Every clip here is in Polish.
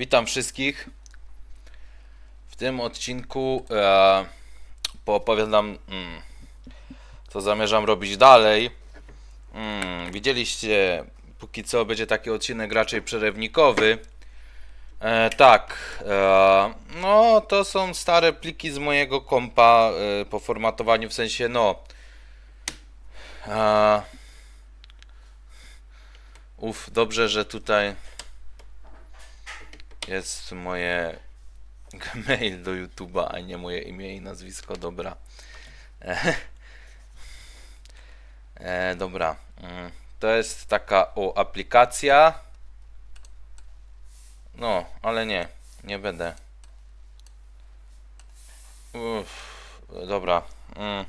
Witam wszystkich. W tym odcinku e, poopowiadam, mm, co zamierzam robić dalej. Mm, widzieliście, póki co będzie taki odcinek raczej przerewnikowy. E, tak, e, no to są stare pliki z mojego kompa e, po formatowaniu, w sensie no. E, Uf, dobrze, że tutaj jest moje mail do YouTube'a, a nie moje imię i nazwisko. Dobra. E, e, dobra. Mm, To jest taka o aplikacja. No, ale nie, nie będę. Uff, dobra. Mm.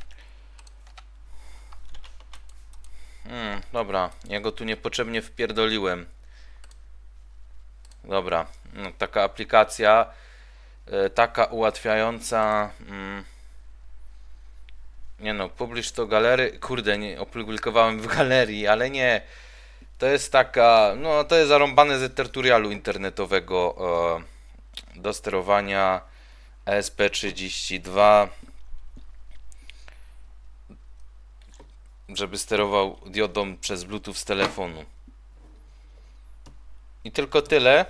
Mm, dobra, ja go tu niepotrzebnie wpierdoliłem. Dobra, taka aplikacja, e, taka ułatwiająca. Mm, nie no, publish to galery. Kurde, nie opublikowałem w galerii, ale nie. To jest taka, no to jest zarąbane z tutorialu internetowego e, do sterowania ESP32. żeby sterował diodą przez Bluetooth z telefonu. I tylko tyle.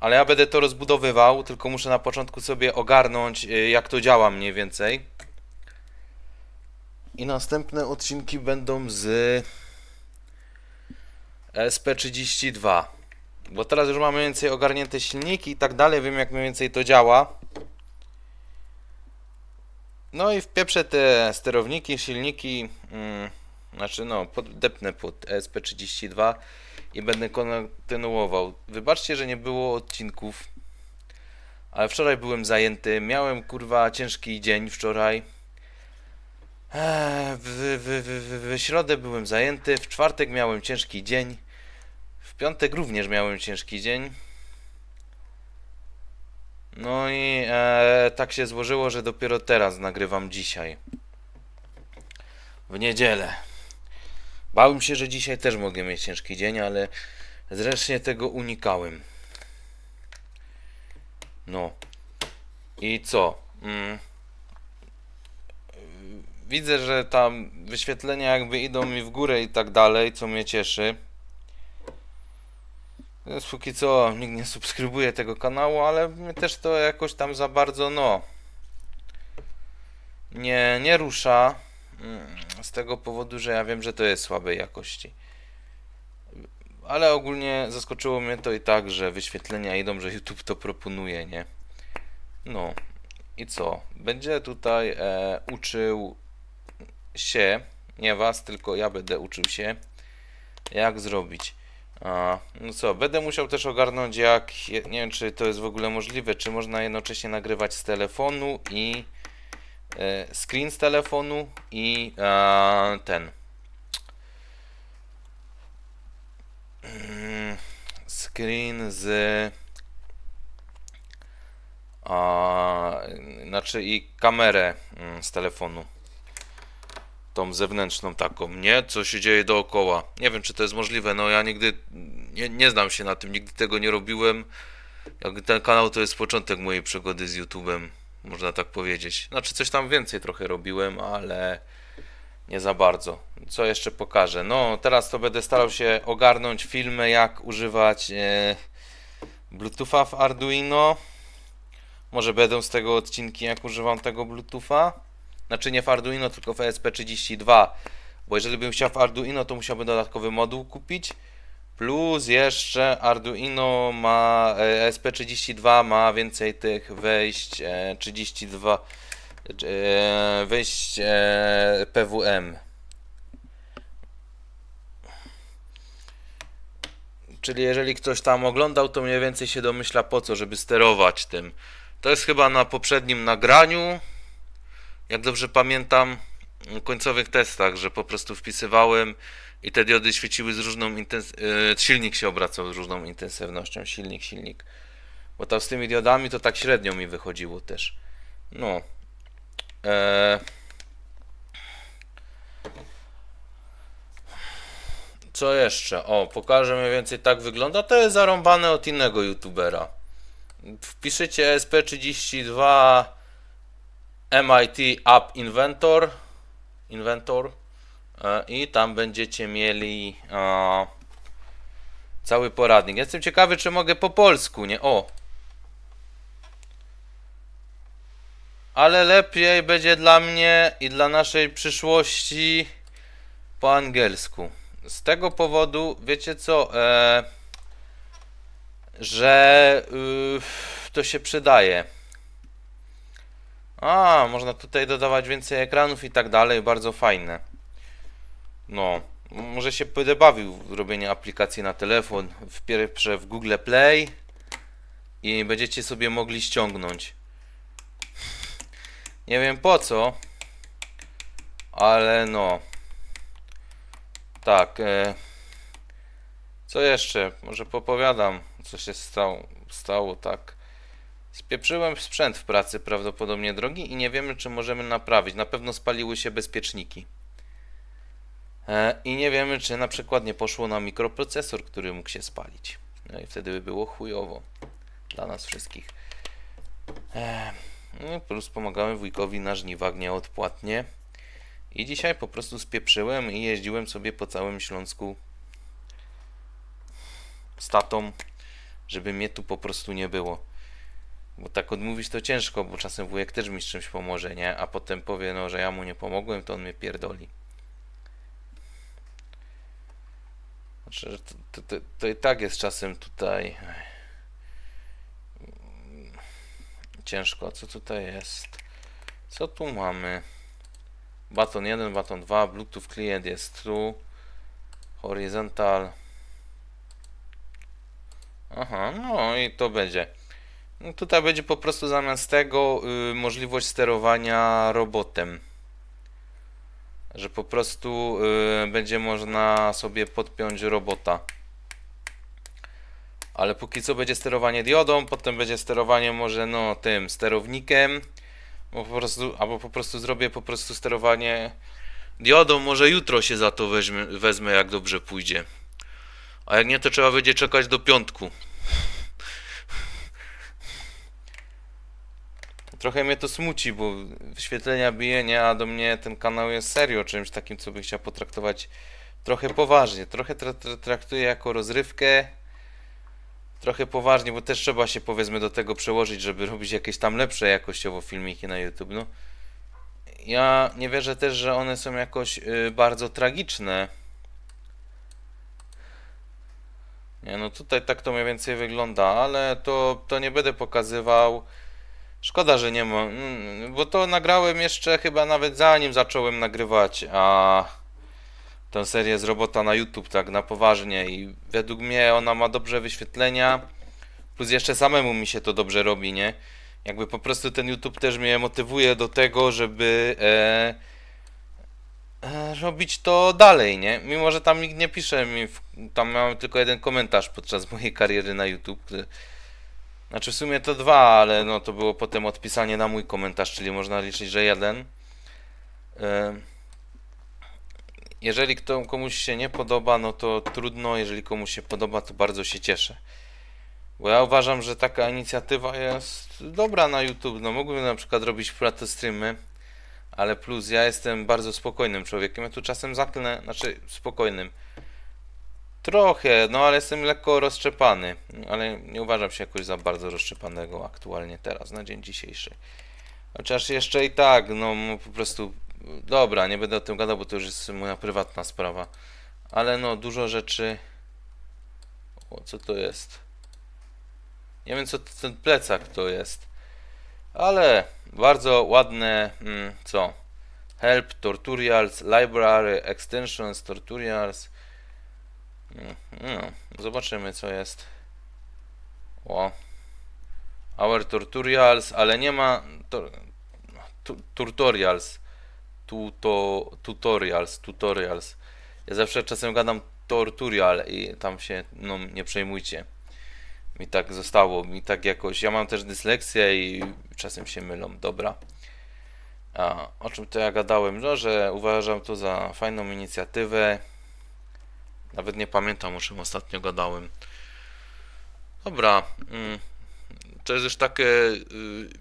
Ale ja będę to rozbudowywał, tylko muszę na początku sobie ogarnąć, y, jak to działa mniej więcej. I następne odcinki będą z SP32. Bo teraz już mamy mniej więcej ogarnięte silniki i tak dalej, wiem jak mniej więcej to działa. No i wpieprzę te sterowniki, silniki, mm, znaczy no, podepnę pod ESP32 i będę kontynuował. Wybaczcie, że nie było odcinków, ale wczoraj byłem zajęty, miałem kurwa ciężki dzień wczoraj. Eee, W, w, w, w, w środę byłem zajęty, w czwartek miałem ciężki dzień, w piątek również miałem ciężki dzień. No i e, tak się złożyło, że dopiero teraz nagrywam dzisiaj. W niedzielę. Bałem się, że dzisiaj też mogę mieć ciężki dzień, ale zresztą tego unikałem. No. I co? Mm. Widzę, że tam wyświetlenia jakby idą mi w górę i tak dalej, co mnie cieszy. Więc póki co nikt nie subskrybuje tego kanału, ale mnie też to jakoś tam za bardzo, no, nie, nie rusza. Mm, Z tego powodu, że ja wiem, że to jest słabej jakości. Ale ogólnie zaskoczyło mnie to i tak, że wyświetlenia idą, że YouTube to proponuje, nie? No. I co? Będzie tutaj e, uczył się, nie was, tylko ja będę uczył się, jak zrobić. A, no co, będę musiał też ogarnąć jak, nie wiem czy to jest w ogóle możliwe, czy można jednocześnie nagrywać z telefonu i screen z telefonu i e, ten Mm, screen z a, znaczy i kamerę mm, z telefonu tą zewnętrzną taką, nie? Co się dzieje dookoła. Nie wiem, czy to jest możliwe, no ja nigdy nie, nie znam się na tym, nigdy tego nie robiłem. Jak ten kanał to jest początek mojej przygody z YouTube'em, można tak powiedzieć. Znaczy coś tam więcej trochę robiłem, ale nie za bardzo. Co jeszcze pokażę? No, teraz to będę starał się ogarnąć filmy, jak używać e, Bluetootha w Arduino. Może będą z tego odcinki, jak używam tego Bluetootha. Znaczy nie w Arduino, tylko w ESP32. Bo jeżeli bym chciał w Arduino, to musiałbym dodatkowy moduł kupić. Plus jeszcze Arduino ma, e, ESP32 ma więcej tych wejść, e, 32 e, wejść e, PWM. Czyli jeżeli ktoś tam oglądał, to mniej więcej się domyśla po co, żeby sterować tym. To jest chyba na poprzednim nagraniu jak dobrze pamiętam, w końcowych testach, że po prostu wpisywałem i te diody świeciły z różną intensywnością, silnik się obracał z różną intensywnością, silnik, silnik. Bo tam z tymi diodami to tak średnio mi wychodziło też. No. Eee... Co jeszcze? O, pokażę mniej więcej tak wygląda. To jest zarąbane od innego youtubera. Wpiszecie SP32 MIT App Inventor Inventor e, i tam będziecie mieli e, cały poradnik. Jestem ciekawy, czy mogę po polsku, nie? O! Ale lepiej będzie dla mnie i dla naszej przyszłości po angielsku. Z tego powodu, wiecie co, e, że y, to się przydaje. A, można tutaj dodawać więcej ekranów i tak dalej, bardzo fajne. No, może się będę bawił w robienie aplikacji na telefon, w pierwsze w Google Play i będziecie sobie mogli ściągnąć. Nie wiem po co, ale no. Tak. E, co jeszcze? Może popowiadam, co się stało, stało tak. Spieprzyłem sprzęt w pracy, prawdopodobnie drogi, i nie wiemy, czy możemy naprawić. Na pewno spaliły się bezpieczniki. E, I nie wiemy, czy na przykład nie poszło na mikroprocesor, który mógł się spalić. No i wtedy by było chujowo dla nas wszystkich. E, no, plus pomagałem wujkowi na żniwach nieodpłatnie. I dzisiaj po prostu spieprzyłem i jeździłem sobie po całym Śląsku z tatą, żeby mnie tu po prostu nie było. Bo tak odmówić to ciężko, bo czasem wujek też mi z czymś pomoże, nie? A potem powie, no, że ja mu nie pomogłem, to on mnie pierdoli. Znaczy, to, to, to, i tak jest czasem tutaj ciężko. Co tutaj jest? Co tu mamy? Baton 1, baton 2, Bluetooth client jest tu. Horizontal. Aha, no i to będzie. No tutaj będzie po prostu zamiast tego y, możliwość sterowania robotem. Że po prostu y, będzie można sobie podpiąć robota. Ale póki co będzie sterowanie diodą, potem będzie sterowanie może no tym sterownikiem. Bo po prostu, albo po prostu zrobię po prostu sterowanie diodą, może jutro się za to weźmie, wezmę jak dobrze pójdzie. A jak nie to trzeba będzie czekać do piątku. Trochę mnie to smuci, bo wyświetlenia bije, nie? A do mnie ten kanał jest serio czymś takim, co bym chciał potraktować trochę poważnie. Trochę tra tra traktuję jako rozrywkę, trochę poważnie, bo też trzeba się powiedzmy do tego przełożyć, żeby robić jakieś tam lepsze jakościowo filmiki na YouTube. No, ja nie wierzę też, że one są jakoś y, bardzo tragiczne. Nie, no tutaj tak to mniej więcej wygląda, ale to, to nie będę pokazywał. Szkoda, że nie ma, mm, bo to nagrałem jeszcze chyba nawet zanim zacząłem nagrywać, a tę serię z robota na YouTube tak na poważnie i według mnie ona ma dobrze wyświetlenia, plus jeszcze samemu mi się to dobrze robi, nie? Jakby po prostu ten YouTube też mnie motywuje do tego, żeby e, e, robić to dalej, nie? Mimo, że tam nikt nie pisze mi, w, tam miałem tylko jeden komentarz podczas mojej kariery na YouTube, który, znaczy w sumie to dwa, ale no to było potem odpisanie na mój komentarz, czyli można liczyć, że jeden. E, jeżeli komuś się nie podoba, no to trudno, jeżeli komuś się podoba, to bardzo się cieszę. Bo ja uważam, że taka inicjatywa jest dobra na YouTube. No mógłbym na przykład robić prate streamy, ale plus ja jestem bardzo spokojnym człowiekiem. Ja tu czasem zaklnę, znaczy spokojnym. Trochę, no ale jestem lekko rozszczepany, ale nie uważam się jakoś za bardzo rozszczepanego aktualnie teraz, na dzień dzisiejszy. Chociaż jeszcze i tak, no po prostu, dobra, nie będę o tym gadał, bo to już jest moja prywatna sprawa. Ale no, dużo rzeczy... O, co to jest? Nie wiem, co to, ten plecak to jest. Ale bardzo ładne, mm, co? Help, tutorials, library, extensions, tutorials. No, zobaczymy co jest. O. Our tutorials, ale nie ma to, tu, tutorials. Tuto, tutorials, tutorials. Ja zawsze czasem gadam tutorial i tam się, no nie przejmujcie. Mi tak zostało, mi tak jakoś. Ja mam też dysleksję i czasem się mylą. Dobra. A o czym to ja gadałem? No, że uważam to za fajną inicjatywę Nawet nie pamiętam, o czym ostatnio gadałem. Dobra. Mm, to jest już takie y,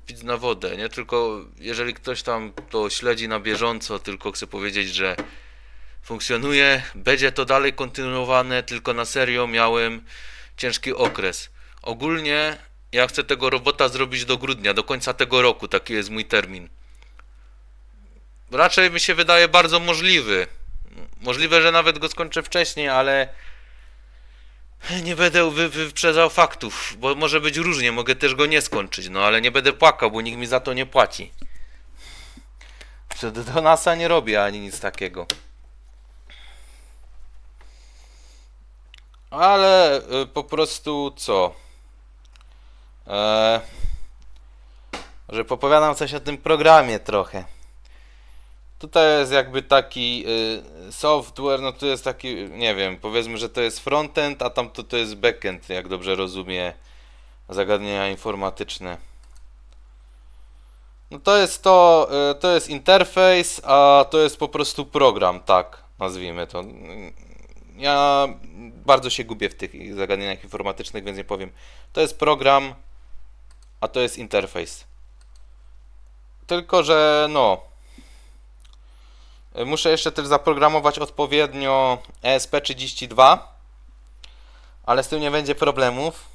widz na wodę, nie? Tylko jeżeli ktoś tam to śledzi na bieżąco, tylko chce powiedzieć, że funkcjonuje, będzie to dalej kontynuowane, tylko na serio miałem ciężki okres. Ogólnie ja chcę tego robota zrobić do grudnia, do końca tego roku, taki jest mój termin. Raczej mi się wydaje bardzo możliwy. Możliwe, że nawet go skończę wcześniej, ale nie będę wy, wyprzedzał faktów, bo może być różnie, mogę też go nie skończyć, no ale nie będę płakał, bo nikt mi za to nie płaci. Że do NASA nie robię ani nic takiego. Ale y, po prostu co? Eee, że popowiadam coś o tym programie trochę. Tutaj jest jakby taki y, software, no to jest taki, nie wiem, powiedzmy, że to jest frontend, a tamto to jest backend, jak dobrze rozumie zagadnienia informatyczne. No to jest to, y, to jest interfejs, a to jest po prostu program, tak, nazwijmy to. Ja bardzo się gubię w tych zagadnieniach informatycznych, więc nie powiem. To jest program, a to jest interfejs. Tylko, że no, Muszę jeszcze też zaprogramować odpowiednio E ESP32, ale z tym nie będzie problemów.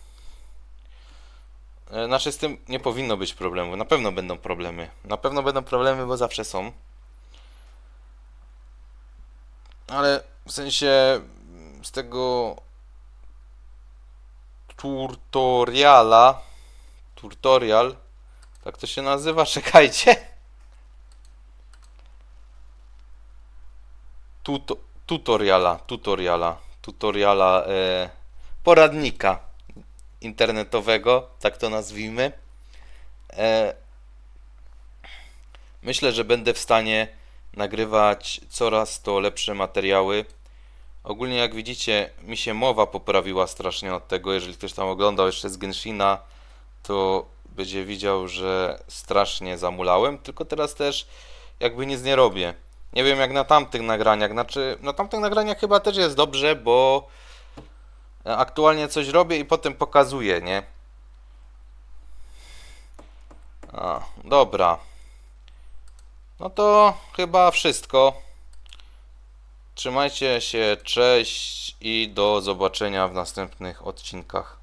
E, Znaczy z tym nie powinno być problemu. Na pewno będą problemy. Na pewno będą problemy, bo zawsze są. Ale w sensie z tego tutoriala tutorial tak to się nazywa, czekajcie. Tuto, tutoriala, tutoriala, tutoriala e, poradnika internetowego, tak to nazwijmy. E, myślę, że będę w stanie nagrywać coraz to lepsze materiały. Ogólnie jak widzicie, mi się mowa poprawiła strasznie od tego. Jeżeli ktoś tam oglądał jeszcze z Genshina, to będzie widział, że strasznie zamulałem, tylko teraz też jakby nic nie robię. Nie wiem jak na tamtych nagraniach, znaczy na tamtych nagraniach chyba też jest dobrze, bo aktualnie coś robię i potem pokazuję, nie? A, dobra. No to chyba wszystko. Trzymajcie się, cześć i do zobaczenia w następnych odcinkach.